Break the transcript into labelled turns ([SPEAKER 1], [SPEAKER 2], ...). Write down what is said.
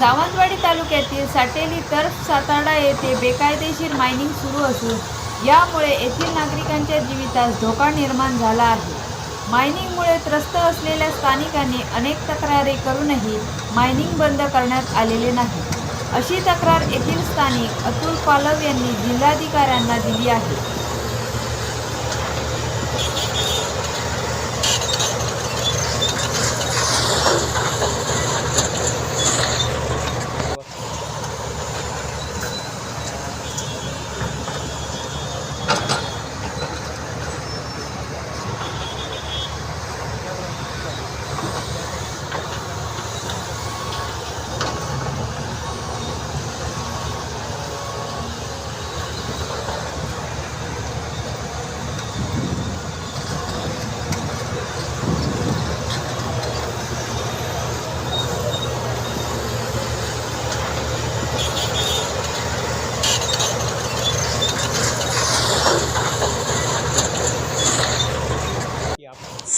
[SPEAKER 1] सावंतवाडी तालुक्यातील साटेली तर्फ साताडा येथे बेकायदेशीर मायनिंग सुरू असून यामुळे येथील नागरिकांच्या जीवितास धोका निर्माण झाला आहे. मायनिंगमुळे त्रस्त असलेल्या स्थानिकांनी अनेक तक्रारी करूनही मायनिंग बंद करण्यात आलेले नाही. अशी तक्रार येथील स्थानिक अतुल पालव यांनी जिल्हाधिकाऱ्यांना दिली आहे.